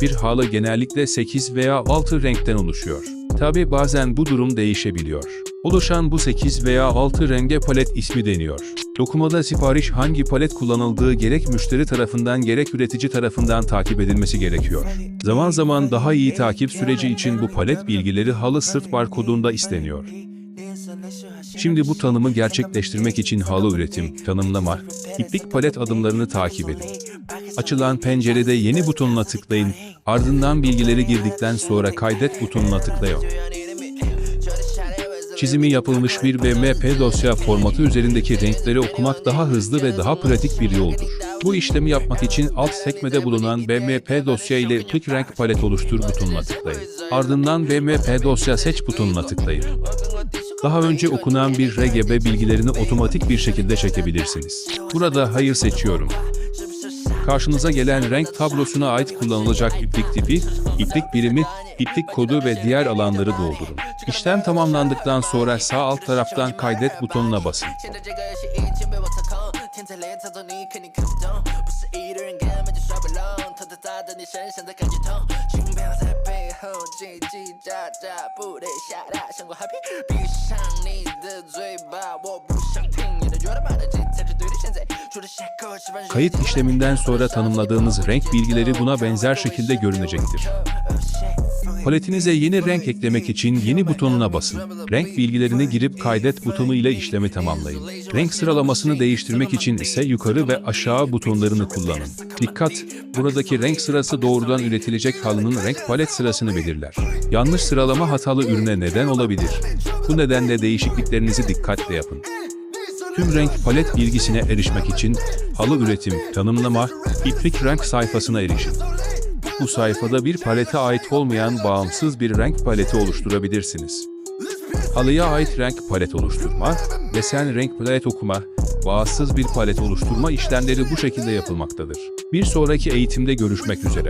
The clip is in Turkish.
Bir halı genellikle 8 veya 6 renkten oluşuyor. Tabi bazen bu durum değişebiliyor. Oluşan bu 8 veya 6 renge palet ismi deniyor. Dokumada sipariş hangi palet kullanıldığı gerek müşteri tarafından gerek üretici tarafından takip edilmesi gerekiyor. Zaman zaman daha iyi takip süreci için bu palet bilgileri halı sırt barkodunda isteniyor. Şimdi bu tanımı gerçekleştirmek için halı üretim, tanımlama, iplik palet adımlarını takip edin. Açılan pencerede yeni butonuna tıklayın, ardından bilgileri girdikten sonra kaydet butonuna tıklayın. Çizimi yapılmış bir BMP dosya formatı üzerindeki renkleri okumak daha hızlı ve daha pratik bir yoldur. Bu işlemi yapmak için alt sekmede bulunan BMP dosya ile iplik renk palet oluştur butonuna tıklayın. Ardından BMP dosya seç butonuna tıklayın. Daha önce okunan bir RGB bilgilerini otomatik bir şekilde çekebilirsiniz. Burada hayır seçiyorum. Karşınıza gelen renk tablosuna ait kullanılacak iplik tipi, iplik birimi, iplik kodu ve diğer alanları doldurun. İşlem tamamlandıktan sonra sağ alt taraftan kaydet butonuna basın. Kayıt işleminden sonra tanımladığınız renk bilgileri buna benzer şekilde görünecektir. Paletinize yeni renk eklemek için yeni butonuna basın. Renk bilgilerini girip kaydet butonu ile işlemi tamamlayın. Renk sıralamasını değiştirmek için ise yukarı ve aşağı butonlarını kullanın. Dikkat! Buradaki renk sırası doğrudan üretilecek halının renk palet sırasını belirler. Yanlış sıralama hatalı ürüne neden olabilir. Bu nedenle değişikliklerinizi dikkatle yapın. Tüm renk palet bilgisine erişmek için halı üretim, tanımlama, iplik renk sayfasına erişin. Bu sayfada bir palete ait olmayan bağımsız bir renk paleti oluşturabilirsiniz. Halıya ait renk palet oluşturma, desen renk palet okuma, bağımsız bir palet oluşturma işlemleri bu şekilde yapılmaktadır. Bir sonraki eğitimde görüşmek üzere.